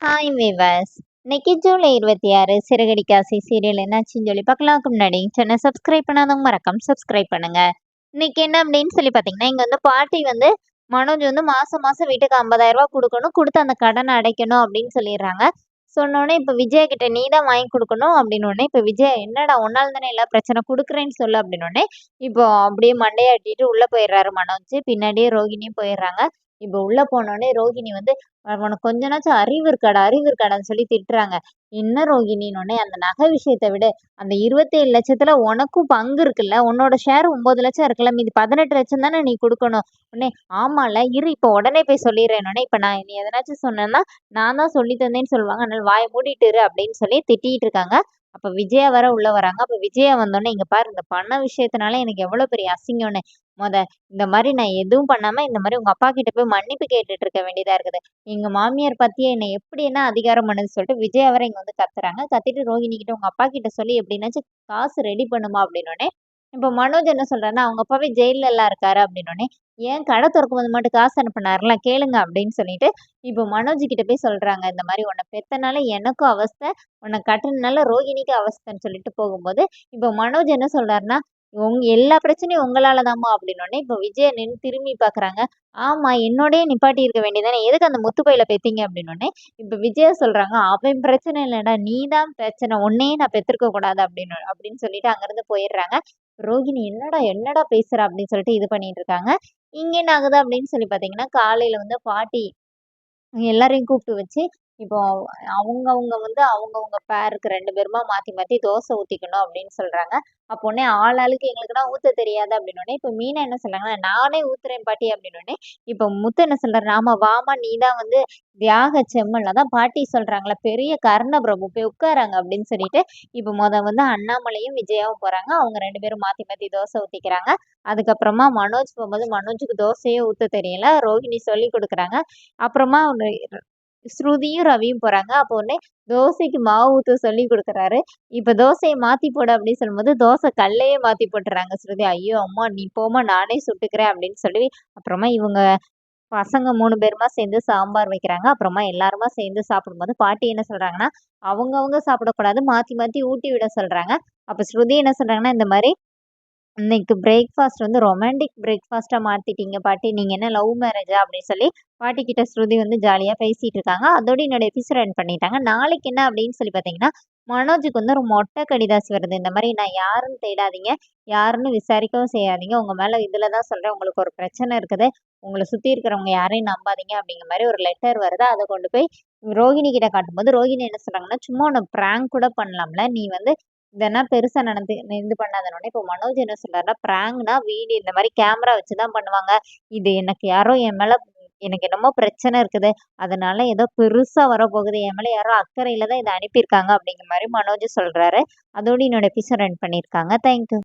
Hi viewers இன்னைக்கு ஜூலை இருபத்தி ஆறு சிறகடிக்காசி சீரியல் என்னாச்சுன்னு சொல்லி பார்க்கலாம்க்கு முன்னாடி சேனல் சப்ஸ்கிரைப் பண்ணாதவங்க மறக்காம சப்ஸ்கிரைப் பண்ணுங்க. இன்னைக்கு என்ன அப்படின்னு சொல்லி பார்த்தீங்கன்னா இங்கே வந்து பாட்டி வந்து மனோஜ் வந்து மாதம் மாதம் வீட்டுக்கு ஐம்பதாயிரம் ரூபா கொடுக்கணும் கொடுத்து அந்த கடனை அடைக்கணும் அப்படின்னு சொல்லிடுறாங்க. சொன்னோடனே இப்போ விஜய் கிட்ட நீ தான் வாங்கி கொடுக்கணும் அப்படின்னு இப்போ விஜய் என்னடா ஒன்னால் தானே எல்லா பிரச்சனை கொடுக்குறேன்னு சொல்லு அப்படின்னோடனே இப்போ அப்படியே மண்டையாட்டிட்டு உள்ளே போயிடுறாரு மனோஜ். பின்னாடியே ரோகிணியும் போயிடுறாங்க. இப்போ உள்ள போனோடனே ரோகிணி வந்து உனக்கு கொஞ்ச நாச்சும் அறிவு இருக்காடா அறிவு இருக்காடான்னு சொல்லி திட்டுறாங்க. என்ன ரோகிணின்னு அந்த நகை விஷயத்தை விட அந்த இருபத்தேழு லட்சத்துல உனக்கும் பங்கு இருக்குல்ல உன்னோட ஷேர் ஒன்பது லட்சம் இருக்குல்ல மீதி பதினெட்டு லட்சம் தானே நீ கொடுக்கணும். உடனே ஆமால இரு இப்போ உடனே போய் சொல்லிடுறேன் இப்போ நான் நீ எதனாச்சும் சொன்னேன்னா நான் தான் சொல்லி தந்தேன்னு சொல்லுவாங்க. அதனால வாயை மூடிட்டு இரு அப்படின்னு சொல்லி திட்டிட்டு இருக்காங்க. அப்போ விஜயா வர உள்ள வராங்க. அப்போ விஜயா வந்தோடனே இங்கே பாரு இந்த பண விஷயத்தினால எனக்கு எவ்வளோ பெரிய அசிங்கம்னு. முத இந்த மாதிரி நான் எதுவும் பண்ணாமல் இந்த மாதிரி உங்கள் அப்பா கிட்ட போய் மன்னிப்பு கேட்டுட்டு இருக்க வேண்டியதாக இருக்குது. எங்கள் மாமியார் பற்றியே என்னை எப்படி என்ன அதிகாரம் பண்ணுது சொல்லிட்டு விஜயா வர இங்கே வந்து கத்துறாங்க. கத்திட்டு ரோஹிணி கிட்ட உங்கள் அப்பா கிட்ட சொல்லி எப்படின்னாச்சும் காசு ரெடி பண்ணுமா அப்படின்னோடனே இப்போ மனோஜ் என்ன சொல்கிறாருன்னா அவங்க அப்பாவே ஜெயிலில் எல்லாம் இருக்காரு அப்படின்னோடனே ஏன் கடை திறக்கும் போது மட்டும் காசு அனுப்பினாருலாம் கேளுங்க அப்படின்னு சொல்லிட்டு இப்போ மனோஜ் கிட்ட போய் சொல்கிறாங்க இந்த மாதிரி உன்னை பெத்தனால எனக்கும் அவஸ்தை உன்னை கட்டினால ரோஹிணிக்கு அவஸ்தைன்னு சொல்லிட்டு போகும்போது இப்போ மனோஜ் என்ன சொல்கிறாருன்னா உங் எல்லா பிரச்சனையும் உங்களால தாமா அப்படின்னோடனே இப்போ விஜய நின்று திரும்பி பார்க்குறாங்க ஆமாம் என்னோடய நிப்பாட்டி இருக்க வேண்டியதானே எதுக்கு அந்த முத்துப்பையில பெத்தீங்க அப்படின்னோடனே இப்போ விஜய சொல்கிறாங்க அவன் பிரச்சனை இல்லைடா நீ தான் பிரச்சனை உன்னையே நான் பெற்றிருக்க கூடாது அப்படின்னு அப்படின்னு சொல்லிட்டு அங்கேருந்து போயிடுறாங்க. ரோகிணி என்னடா என்னடா பேசுகிற அப்படின்னு சொல்லிட்டு இது பண்ணிட்டு இருக்காங்க. இங்க என்ன ஆகுது அப்படின்னு சொல்லி பார்த்தீங்கன்னா காலையில வந்து பாட்டி எல்லாரையும் கூப்பிட்டு வச்சு இப்போ அவங்கவுங்க வந்து அவங்கவுங்க பேருக்கு ரெண்டு பேருமா மாற்றி மாற்றி தோசை ஊற்றிக்கணும் அப்படின்னு சொல்கிறாங்க அப்போ உடனே ஆள் ஆளுக்கு எங்களுக்குனா ஊற்ற தெரியாது அப்படின்னோடனே இப்போ மீனா என்ன சொல்கிறாங்கன்னா நானே ஊத்துறேன் பாட்டி அப்படின்னோடனே இப்போ முத்து என்ன சொல்கிறாரு ஆமாம் வாமா நீ தான் வந்து தியாக செம்மல் தான் பாட்டி சொல்கிறாங்களே பெரிய கர்ண பிரபு போய் உட்காராங்க அப்படின்னு சொல்லிட்டு இப்போ முத வந்து அண்ணாமலையும் விஜயாவும் போகிறாங்க அவங்க ரெண்டு பேரும் மாற்றி மாற்றி தோசை ஊற்றிக்கிறாங்க அதுக்கப்புறமா மனோஜ் போகும்போது மனோஜுக்கு தோசையே ஊற்ற தெரியல. ரோஹிணி சொல்லி கொடுக்குறாங்க. அப்புறமா ஸ்ருதியும் ரவியும் போகிறாங்க அப்போ உடனே தோசைக்கு மாவு ஊற்ற சொல்லி கொடுக்குறாரு. இப்போ தோசையை மாற்றி போட அப்படின்னு சொல்லும்போது தோசை கல்லையே மாற்றி போட்டுறாங்க ஸ்ருதி. ஐயோ அம்மா நீ போமா நானே சுட்டுக்கிறேன் அப்படின்னு சொல்லி அப்புறமா இவங்க பசங்க மூணு பேருமா சேர்ந்து சாம்பார் வைக்கிறாங்க. அப்புறமா எல்லாருமா சேர்ந்து சாப்பிடும்போது பாட்டி என்ன சொல்கிறாங்கன்னா அவங்கவுங்க சாப்பிடக்கூடாது மாற்றி மாற்றி ஊட்டி விட சொல்கிறாங்க அப்போ ஸ்ருதி என்ன சொல்கிறாங்கன்னா இந்த மாதிரி இன்னைக்கு பிரேக்ஃபாஸ்ட் வந்து ரொமான்டிக் பிரேக்ஃபாஸ்ட்டாக மாற்றிட்டீங்க பாட்டி. நீங்கள் என்ன லவ் மேரேஜா அப்படின்னு சொல்லி பாட்டி கிட்ட ஸ்ருதி வந்து ஜாலியாக பேசிகிட்டு இருக்காங்க. அதோட என்னோட எபிசோட் ரன் பண்ணிட்டாங்க. நாளைக்கு என்ன அப்படின்னு சொல்லி பார்த்தீங்கன்னா மனோஜுக்கு வந்து ஒரு மொட்டை கடிதாசி வருது. இந்த மாதிரி நான் யாருன்னு தேடாதீங்க. யாருன்னு விசாரிக்கவும் செய்யாதீங்க. உங்கள் மேலே இதில் தான் சொல்கிறேன் உங்களுக்கு ஒரு பிரச்சனை இருக்குது. உங்களை சுற்றி இருக்கிறவங்க யாரையும் நம்பாதீங்க அப்படிங்கிற மாதிரி ஒரு லெட்டர் வருது. அதை கொண்டு போய் ரோஹிணி கிட்ட காட்டும்போது ரோஹிணி என்ன சொல்கிறாங்கன்னா சும்மா ஒன்று ப்ராங்க் கூட பண்ணலாம்ல. நீ வந்து இதெல்லாம் பெருசா நடந்து இது பண்ணாதனோடனே இப்போ மனோஜ் என்ன சொல்றாருன்னா பிராங்க்னா வீடு இந்த மாதிரி கேமரா வச்சுதான் பண்ணுவாங்க. இது எனக்கு யாரோ என் மேல எனக்கு என்னமோ பிரச்சனை இருக்குது. அதனால ஏதோ பெருசா வரப்போகுது. என் மேல யாரோ அக்கறையில தான் இதை அனுப்பியிருக்காங்க அப்படிங்கிற மாதிரி மனோஜ் சொல்றாரு. அதோடு என்னோட எபிசோட் ரன் பண்ணியிருக்காங்க. தேங்க்யூ